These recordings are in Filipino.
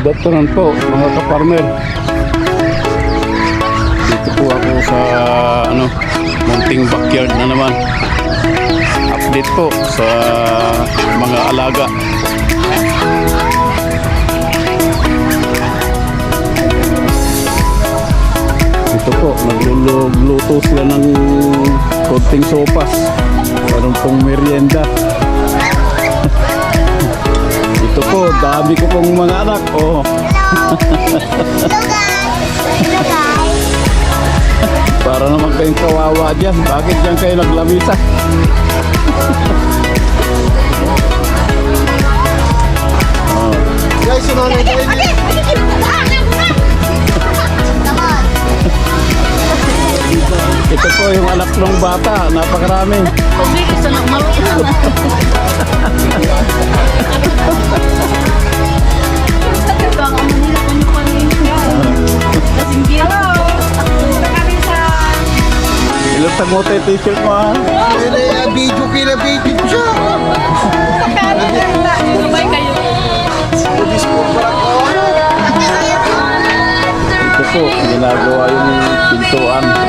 Good po mga kaparmer. Dito po ako sa ano, munting backyard na naman. Update po sa mga alaga. Ito po, nagluluto sila ng konting sopas. Meron pong merienda. Ito po, dami ko pong mga anak. Oh, Hello guys! Hello guys! para naman kayong kawawa dyan. Bakit dyan kayo naglamisa? oh, Guys, tayo. Come on! ito po yung anak ng bata. Napakarami. Ilang tag mo tayo t-shirt mo ha? Kaya na video kila video ko siya. Ito po, ginagawa yung pintuan.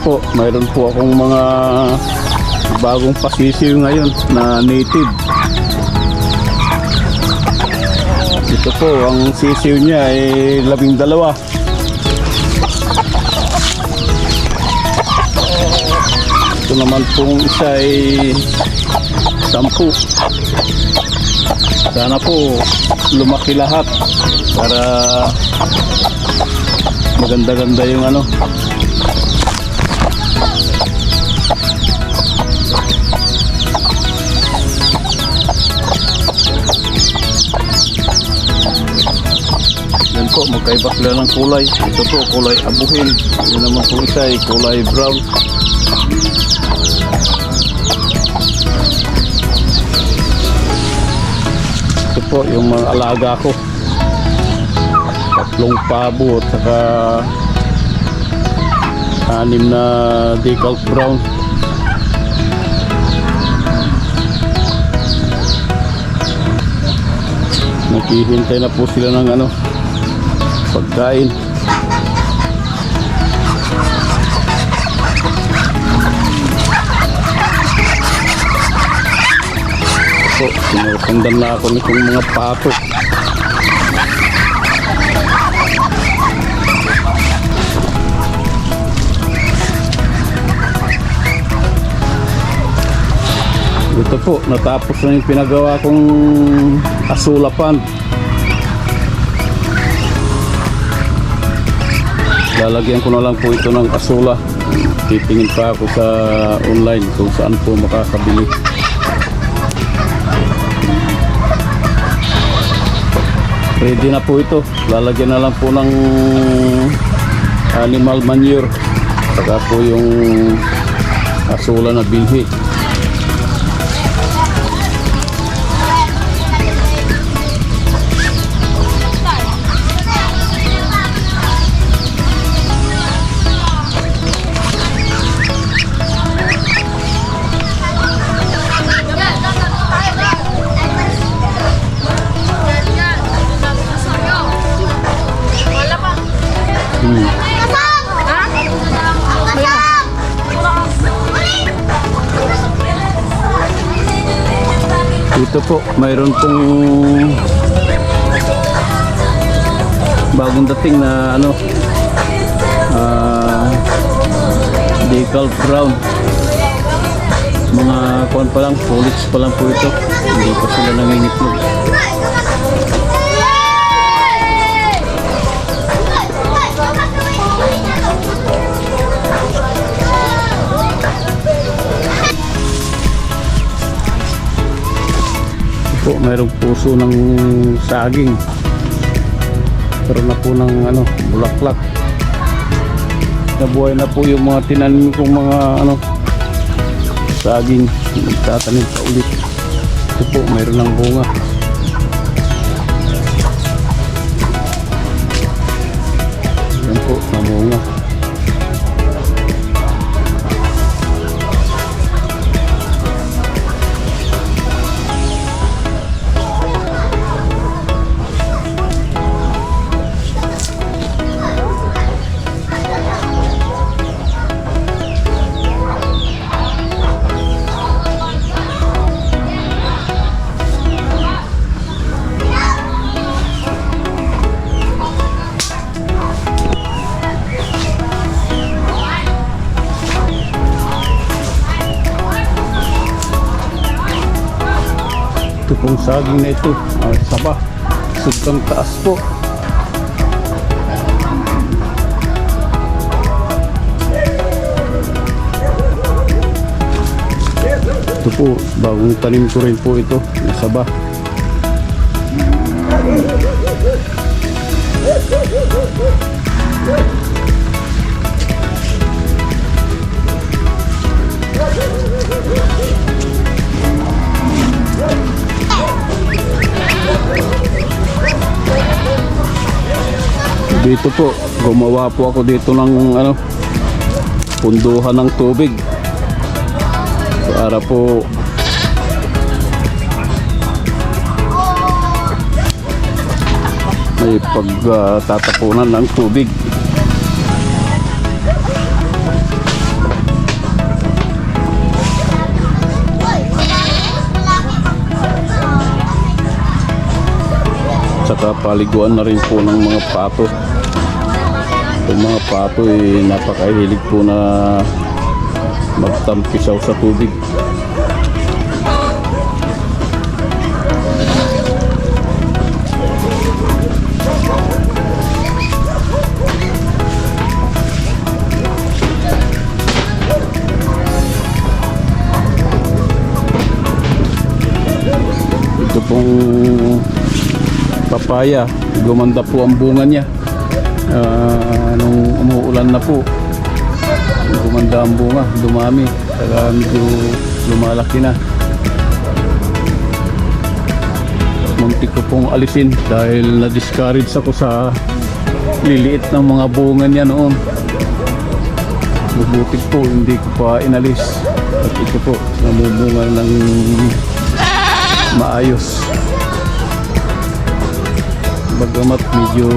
Po, mayroon po akong mga bagong pasisiw ngayon na native. Ito po, ang sisiw niya ay labing dalawa. Ito naman pong isa ay sampu. Sana po lumaki lahat para maganda-ganda yung ano. Po, magkaiba sila ng kulay. Ito po, kulay abuhin. Yan naman po isa ay kulay brown. Ito po, yung mga alaga ko. Tatlong pabo at saka anim na decal brown. Naghihintay na po sila ng ano, pagkain. Po, sinusundan na ako nitong mga pato. Ito po, natapos na yung pinagawa kong asulapan. Lalagyan ko na lang po ito ng asula. Titingin pa ako sa online kung saan po makakabili. Ready na po ito. Lalagyan na lang po ng animal manure. Saka po yung asula na bilhi. Dito po, mayroon pong bagong dating na ano ah decal brown. Mga kuan pa lang, polish pa lang po ito. Hindi pa sila nangingitlog po, mayroong puso ng saging. Pero na po ng ano, bulaklak. Nabuhay na po yung mga tinanim kong mga ano saging. Nagtatanim pa ulit. Ito po mayroon ng bunga Ito pong saging na ito, ah, saba, sugkang taas po. Ito po, bagong tanim ko rin po ito, na saba. Dito po, gumawa po ako dito ng ano, punduhan ng tubig. Para po may pagtatapunan ng tubig. Tsaka paliguan na rin po ng mga pato. Yung mga pato eh, napakahilig po na magtampisaw sa tubig. Ito pong papaya, gumanda po ang bunga niya. Ah, nung umuulan na po, gumanda ang bunga, dumami. Saka medyo lumalaki na. Muntik ko pong alisin dahil na-discourage ako sa liliit ng mga bunga niya noon. Mabuti po, hindi ko pa inalis. At ito po, namubunga ng maayos. Bagamat medyo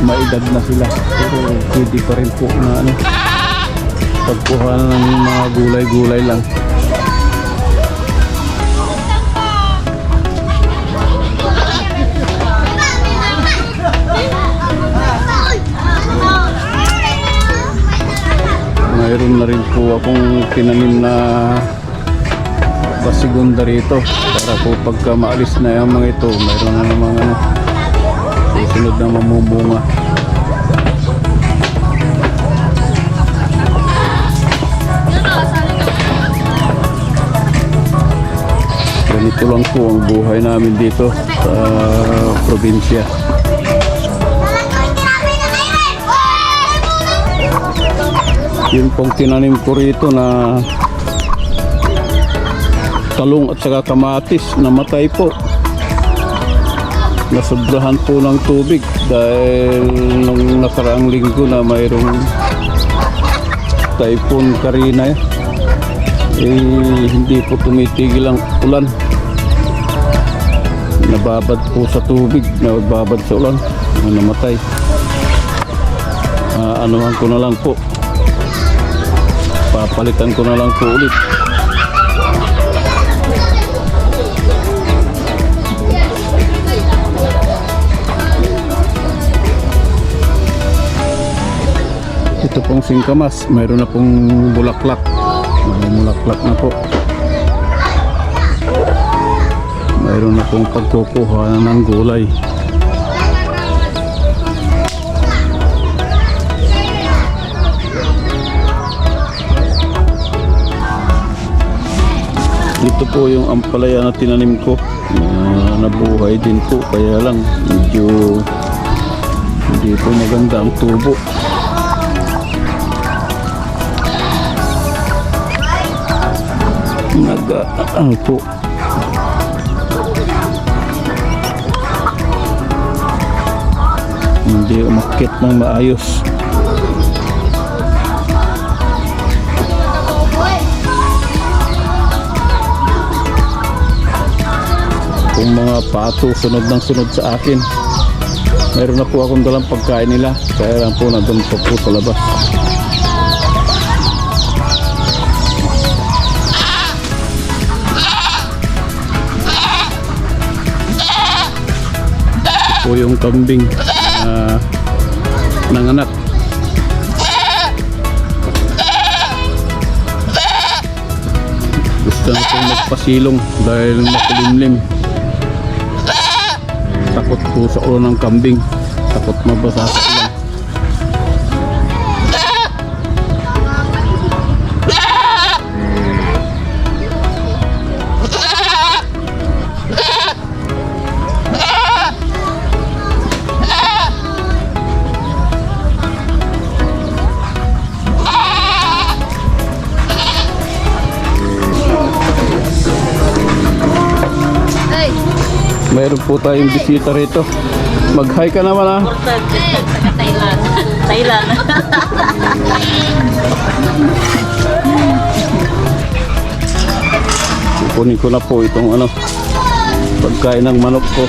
maedad na sila. Pero pwede pa rin po na ano, pagkuha ng mga gulay-gulay lang. Mayroon na rin po akong tinanim na pasigunda rito para po pagka maalis na yung mga ito mayroon na namang ano susunod na mamubunga ganito lang po ang buhay namin dito sa probinsya. Yun pong tinanim ko rito na talong at saka kamatis. Namatay po nasobrahan po ng tubig dahil nung nakaraang linggo na mayroong typhoon Karina. Eh hindi po tumitigil ang ulan. Nababad po sa tubig nababad sa ulan. Namatay. Ah, anuhan ko na lang po. Papalitan ko na lang po ulit pong singkamas, mayroon na pong bulaklak. May bulaklak na po. Mayroon na pong pagkukuha ng gulay. Ito po yung ampalaya na tinanim ko. Na nabuhay din po, kaya lang medyo hindi po maganda ang tubo. Nag uh, ano po hindi umakit ng maayos. Kung mga pato sunod ng sunod sa akin. Meron na po akong dalang pagkain nila. Kaya lang po nandun pa po sa labas. Po yung kambing na nanganak. Gusto na pong magpasilong dahil makulimlim. Takot po sa ulo ng kambing. Takot mabasa sa ulan. Mayroon po tayong bisita rito. Mag-hi ka naman ah. Thailand. Thailand. Kunin ko na po itong ano pagkain ng manok ko.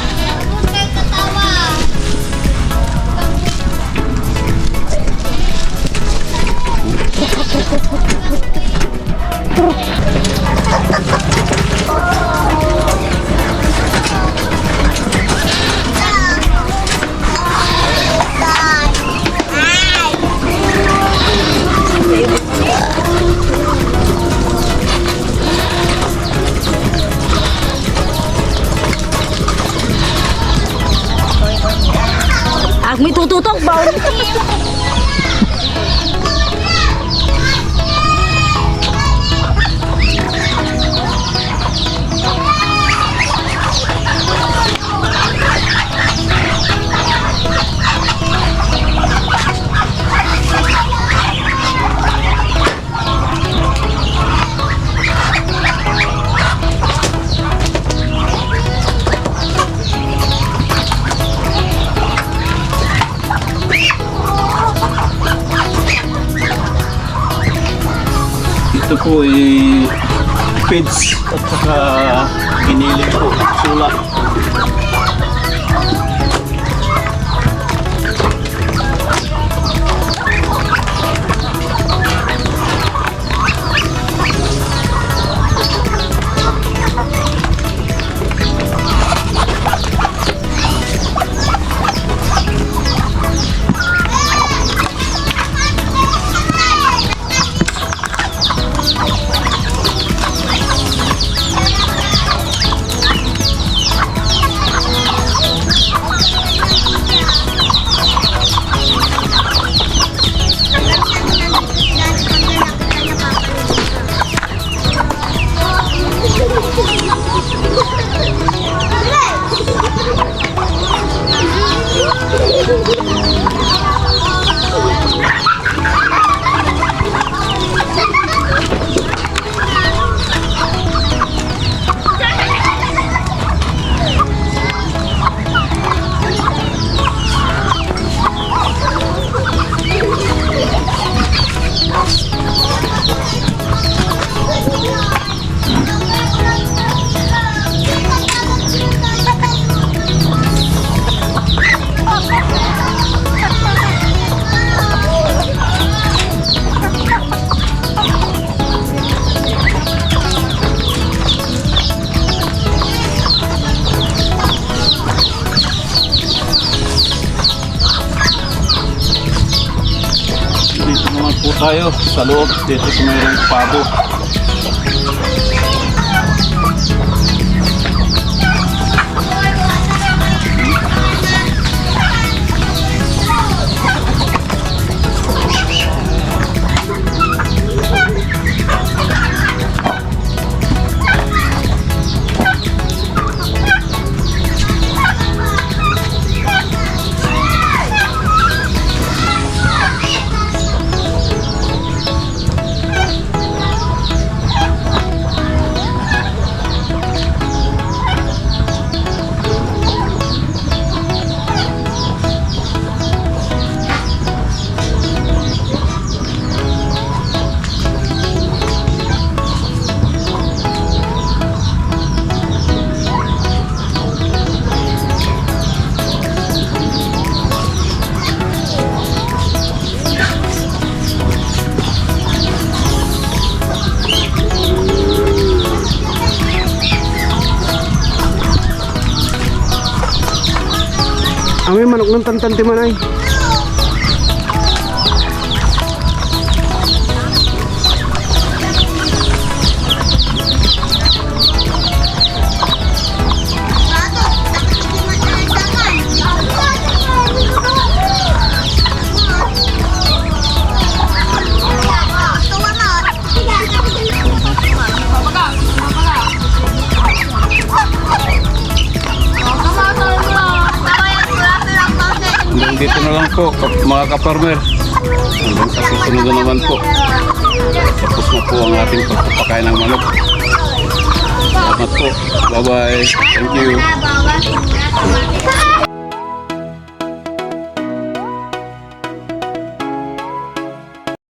Ay feeds at saka giniling po sula. Tayo sa loob dito sa mayroong pabo. Kami manok ng tantanti man po, mga kaparmer. Hanggang sa susunod na naman po. Tapos na po ang ating pagpapakain ng manok. Salamat po. Bye-bye. Thank you.